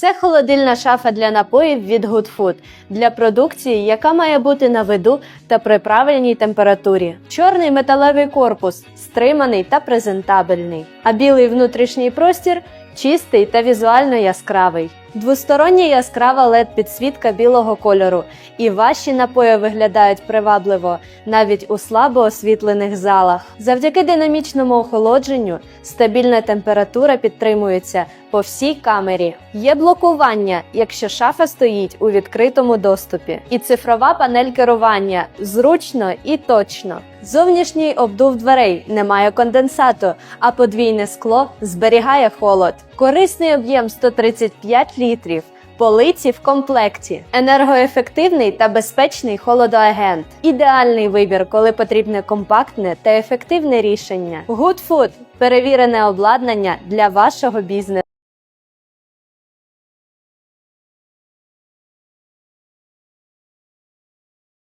Це холодильна шафа для напоїв від Good Food, для продукції, яка має бути на виду та при правильній температурі. Чорний металевий корпус стриманий та презентабельний, а білий внутрішній простір чистий та візуально яскравий. Двостороння яскрава led підсвітка білого кольору, і ваші напої виглядають привабливо навіть у слабо освітлених залах. Завдяки динамічному охолодженню стабільна температура підтримується по всій камері. Є блокування, якщо шафа стоїть у відкритому доступі, і цифрова панель керування зручно і точно. Зовнішній обдув дверей немає конденсату, а подвійне скло зберігає холод. Корисний об'єм 135 літрів. Полиці в комплекті, енергоефективний та безпечний холодоагент. Ідеальний вибір, коли потрібне компактне та ефективне рішення. Good Food – перевірене обладнання для вашого бізнесу.